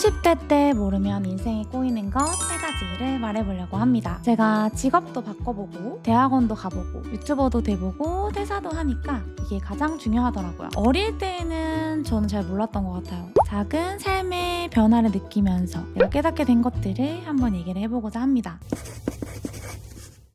30대 때 모르면 인생에 꼬이는 것 세 가지를 말해보려고 합니다. 제가 직업도 바꿔보고 대학원도 가보고 유튜버도 돼보고 퇴사도 하니까 이게 가장 중요하더라고요. 어릴 때는 저는 잘 몰랐던 것 같아요. 작은 삶의 변화를 느끼면서 내가 깨닫게 된 것들을 한번 얘기를 해보고자 합니다.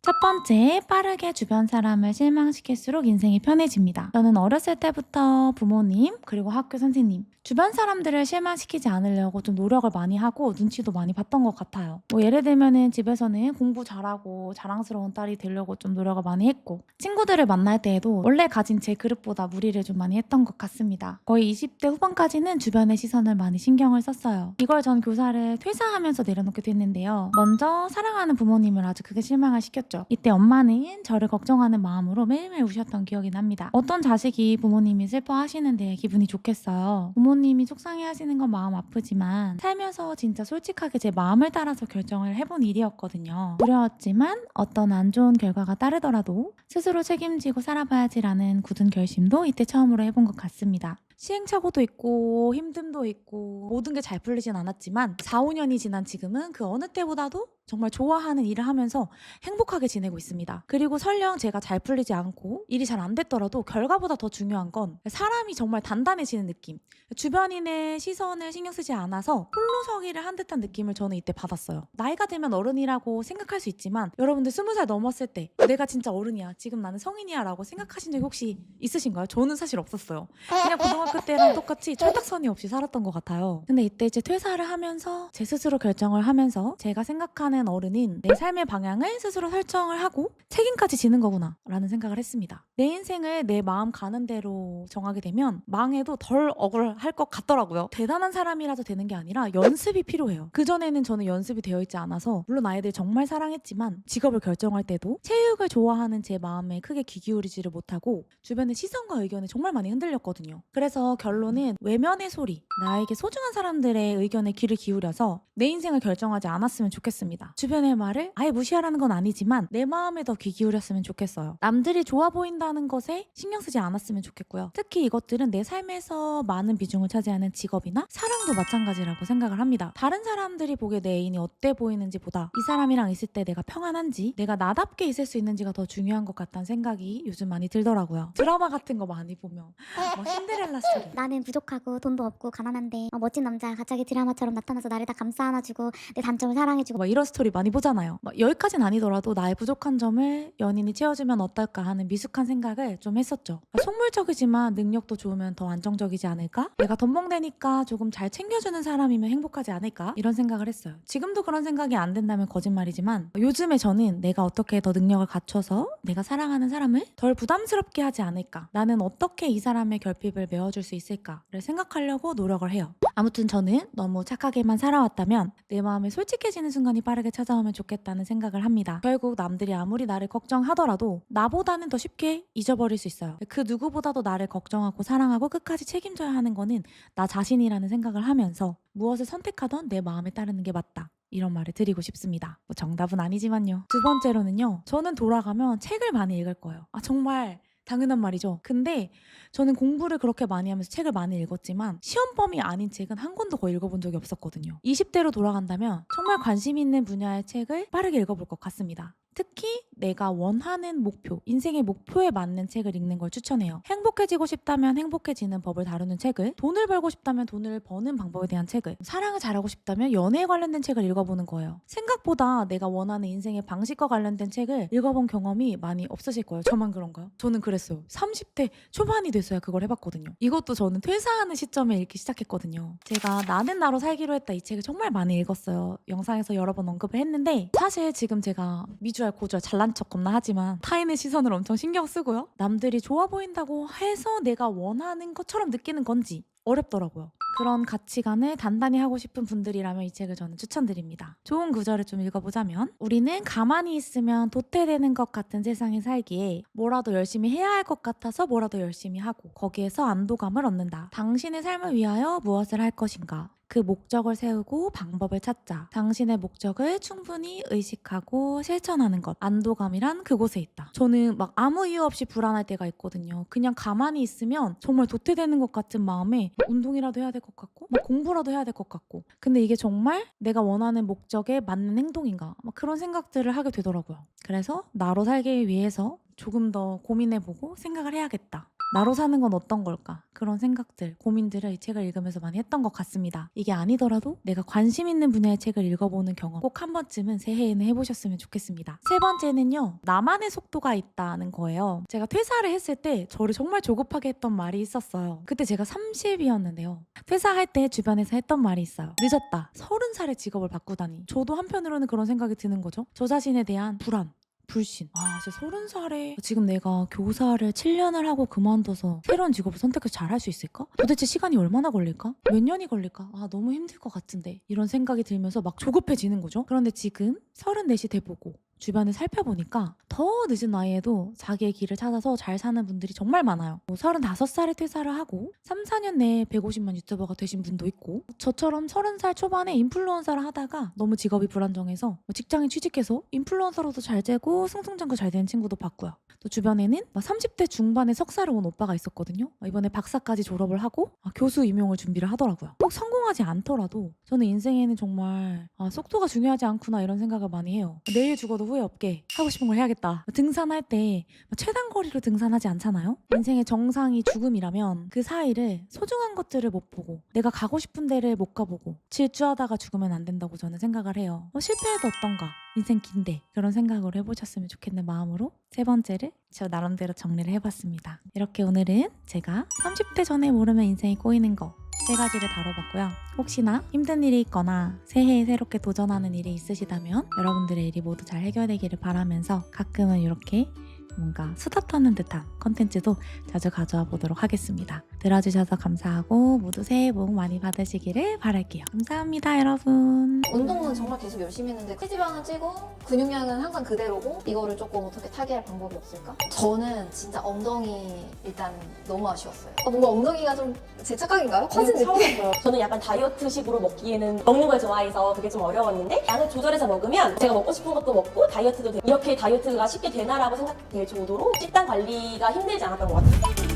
첫 번째, 빠르게 주변 사람을 실망시킬수록 인생이 편해집니다. 저는 어렸을 때부터 부모님, 그리고 학교 선생님, 주변 사람들을 실망시키지 않으려고 좀 노력을 많이 하고 눈치도 많이 봤던 것 같아요. 뭐 예를 들면은 집에서는 공부 잘하고 자랑스러운 딸이 되려고 좀 노력을 많이 했고, 친구들을 만날 때에도 원래 가진 제 그릇보다 무리를 좀 많이 했던 것 같습니다. 거의 20대 후반까지는 주변의 시선을 많이 신경을 썼어요. 이걸 전 교사를 퇴사하면서 내려놓게 됐는데요. 먼저 사랑하는 부모님을 아주 크게 실망을 시켰죠. 이때 엄마는 저를 걱정하는 마음으로 매일매일 우셨던 기억이 납니다. 어떤 자식이 부모님이 슬퍼하시는데 기분이 좋겠어요. 부모님이 속상해하시는 건 마음 아프지만 살면서 진짜 솔직하게 제 마음을 따라서 결정을 해본 일이었거든요. 두려웠지만 어떤 안 좋은 결과가 따르더라도 스스로 책임지고 살아봐야지라는 굳은 결심도 이때 처음으로 해본 것 같습니다. 시행착오도 있고 힘듦도 있고 모든 게 잘 풀리진 않았지만 4, 5년이 지난 지금은 그 어느 때보다도 정말 좋아하는 일을 하면서 행복하게 지내고 있습니다. 그리고 설령 제가 잘 풀리지 않고 일이 잘 안 됐더라도 결과보다 더 중요한 건 사람이 정말 단단해지는 느낌. 주변인의 시선을 신경 쓰지 않아서 홀로 서기를 한 듯한 느낌을 저는 이때 받았어요. 나이가 들면 어른이라고 생각할 수 있지만 여러분들 스무 살 넘었을 때 내가 진짜 어른이야. 지금 나는 성인이야 라고 생각하신 적이 혹시 있으신가요? 저는 사실 없었어요. 그냥 고등학교 때랑 똑같이 철딱선이 없이 살았던 것 같아요. 근데 이때 이제 퇴사를 하면서 제 스스로 결정을 하면서 제가 생각하는 어른인 내 삶의 방향을 스스로 설정을 하고 책임까지 지는 거구나 라는 생각을 했습니다. 내 인생을 내 마음 가는 대로 정하게 되면 망해도 덜 억울할 것 같더라고요. 대단한 사람이라도 되는 게 아니라 연습이 필요해요. 그전에는 저는 연습이 되어 있지 않아서 물론 아이들 정말 사랑했지만 직업을 결정할 때도 체육을 좋아하는 제 마음에 크게 귀 기울이지를 못하고 주변의 시선과 의견에 정말 많이 흔들렸거든요. 그래서 결론은 외면의 소리, 나에게 소중한 사람들의 의견에 귀를 기울여서 내 인생을 결정하지 않았으면 좋겠습니다. 주변의 말을 아예 무시하라는 건 아니지만 내 마음에 더 귀 기울였으면 좋겠어요. 남들이 좋아 보인다는 것에 신경 쓰지 않았으면 좋겠고요. 특히 이것들은 내 삶에서 많은 비중을 차지하는 직업이나 사랑도 마찬가지라고 생각을 합니다. 다른 사람들이 보기에 내 애인이 어때 보이는지 보다 이 사람이랑 있을 때 내가 평안한지 내가 나답게 있을 수 있는지가 더 중요한 것 같다는 생각이 요즘 많이 들더라고요. 드라마 같은 거 많이 보면 뭐 신데렐라 스토리 나는 부족하고 돈도 없고 가난한데 어, 멋진 남자 갑자기 드라마처럼 나타나서 나를 다 감싸 안아주고 내 단점을 사랑해주고 막 이런 스토리 많이 보잖아요. 막 여기까지는 아니더라도 나의 부족한 점을 연인이 채워주면 어떨까 하는 미숙한 생각을 좀 했었죠. 속물적이지만 능력도 좋으면 더 안정적이지 않을까? 내가 덤벙대니까 조금 잘 챙겨주는 사람이면 행복하지 않을까? 이런 생각을 했어요. 지금도 그런 생각이 안 된다면 거짓말이지만 요즘에 저는 내가 어떻게 더 능력을 갖춰서 내가 사랑하는 사람을 덜 부담스럽게 하지 않을까? 나는 어떻게 이 사람의 결핍을 메워 줄 수 있을까를 생각하려고 노력을 해요. 아무튼 저는 너무 착하게만 살아왔다면 내 마음이 솔직해지는 순간이 빠르게 찾아오면 좋겠다는 생각을 합니다. 결국 남들이 아무리 나를 걱정하더라도 나보다는 더 쉽게 잊어버릴 수 있어요. 그 누구보다도 나를 걱정하고 사랑하고 끝까지 책임져야 하는 거는 나 자신이라는 생각을 하면서 무엇을 선택하던 내 마음에 따르는 게 맞다. 이런 말을 드리고 싶습니다. 뭐 정답은 아니지만요. 두 번째로는요. 저는 돌아가면 책을 많이 읽을 거예요. 아 정말 당연한 말이죠. 근데 저는 공부를 그렇게 많이 하면서 책을 많이 읽었지만 시험 범위 아닌 책은 한 권도 거의 읽어본 적이 없었거든요. 20대로 돌아간다면 정말 관심 있는 분야의 책을 빠르게 읽어볼 것 같습니다. 특히 내가 원하는 목표, 인생의 목표에 맞는 책을 읽는 걸 추천해요. 행복해지고 싶다면 행복해지는 법을 다루는 책을, 돈을 벌고 싶다면 돈을 버는 방법에 대한 책을, 사랑을 잘하고 싶다면 연애에 관련된 책을 읽어보는 거예요. 생각보다 내가 원하는 인생의 방식과 관련된 책을 읽어본 경험이 많이 없으실 거예요. 저만 그런가요? 저는 그랬어요. 30대 초반이 됐어야 그걸 해봤거든요. 이것도 저는 퇴사하는 시점에 읽기 시작했거든요. 제가 나는 나로 살기로 했다 이 책을 정말 많이 읽었어요. 영상에서 여러 번 언급을 했는데 사실 지금 제가 미주 알 고주알 잘난 척 겁나 하지만 타인의 시선을 엄청 신경 쓰고요. 남들이 좋아 보인다고 해서 내가 원하는 것처럼 느끼는 건지 어렵더라고요. 그런 가치관을 단단히 하고 싶은 분들이라면 이 책을 저는 추천드립니다. 좋은 구절을 좀 읽어보자면 우리는 가만히 있으면 도태되는 것 같은 세상에 살기에 뭐라도 열심히 해야 할 것 같아서 뭐라도 열심히 하고 거기에서 안도감을 얻는다. 당신의 삶을 위하여 무엇을 할 것인가? 그 목적을 세우고 방법을 찾자. 당신의 목적을 충분히 의식하고 실천하는 것. 안도감이란 그곳에 있다. 저는 막 아무 이유 없이 불안할 때가 있거든요. 그냥 가만히 있으면 정말 도태되는 것 같은 마음에 운동이라도 해야 될 것 같고 막 공부라도 해야 될 것 같고 근데 이게 정말 내가 원하는 목적에 맞는 행동인가 막 그런 생각들을 하게 되더라고요. 그래서 나로 살기 위해서 조금 더 고민해보고 생각을 해야겠다. 나로 사는 건 어떤 걸까? 그런 생각들, 고민들을 이 책을 읽으면서 많이 했던 것 같습니다. 이게 아니더라도 내가 관심 있는 분야의 책을 읽어보는 경험 꼭 한 번쯤은 새해에는 해보셨으면 좋겠습니다. 세 번째는요, 나만의 속도가 있다는 거예요. 제가 퇴사를 했을 때 저를 정말 조급하게 했던 말이 있었어요. 그때 제가 30이었는데요. 퇴사할 때 주변에서 했던 말이 있어요. 늦었다. 30살에 직업을 바꾸다니. 저도 한편으로는 그런 생각이 드는 거죠. 저 자신에 대한 불안. 불신. 아, 진짜 서른 살에 지금 내가 교사를 7년을 하고 그만둬서 새로운 직업을 선택해서 잘 할 수 있을까? 도대체 시간이 얼마나 걸릴까? 몇 년이 걸릴까? 아, 너무 힘들 것 같은데. 이런 생각이 들면서 막 조급해지는 거죠. 그런데 지금 34시 돼보고 주변을 살펴보니까 더 늦은 나이에도 자기의 길을 찾아서 잘 사는 분들이 정말 많아요. 뭐 35살에 퇴사를 하고 3, 4년 내에 150만 유튜버가 되신 분도 있고 저처럼 30살 초반에 인플루언서를 하다가 너무 직업이 불안정해서 뭐 직장에 취직해서 인플루언서로도 잘 되고 승승장구 잘 되는 친구도 봤고요. 또 주변에는 막 30대 중반에 석사를 온 오빠가 있었거든요. 이번에 박사까지 졸업을 하고 아, 교수 임용을 준비를 하더라고요. 꼭 성공하지 않더라도 저는 인생에는 정말 아, 속도가 중요하지 않구나 이런 생각을 많이 해요. 내일 죽어도 후회 없게 하고 싶은 걸 해야겠다. 등산할 때 최단 거리로 등산하지 않잖아요. 인생의 정상이 죽음이라면 그 사이를 소중한 것들을 못 보고 내가 가고 싶은 데를 못 가보고 질주하다가 죽으면 안 된다고 저는 생각을 해요. 어, 실패해도 어떤가? 인생 긴데 그런 생각으로 해보셨으면 좋겠는 마음으로 세 번째를 저 나름대로 정리를 해봤습니다. 이렇게 오늘은 제가 30대 전에 모르면 인생이 꼬이는 거 세 가지를 다뤄봤고요. 혹시나 힘든 일이 있거나 새해에 새롭게 도전하는 일이 있으시다면 여러분들의 일이 모두 잘 해결되기를 바라면서 가끔은 이렇게 뭔가 수다 떠는 듯한 컨텐츠도 자주 가져와 보도록 하겠습니다. 들어주셔서 감사하고 모두 새해 복 많이 받으시기를 바랄게요. 감사합니다, 여러분. 운동은 정말 계속 열심히 했는데 체지방은 찌고 근육량은 항상 그대로고 이거를 조금 어떻게 타개할 방법이 없을까? 저는 진짜 엉덩이 일단 너무 아쉬웠어요. 어, 뭔가 엉덩이가 좀 제 착각인가요? 커진 느낌? 처음이었어요. 저는 약간 다이어트식으로 먹기에는 먹는 걸 좋아해서 그게 좀 어려웠는데 양을 조절해서 먹으면 제가 먹고 싶은 것도 먹고 다이어트도 되고 이렇게 다이어트가 쉽게 되나라고 생각될 정도로 식단 관리가 힘들지 않았던 것 같아요.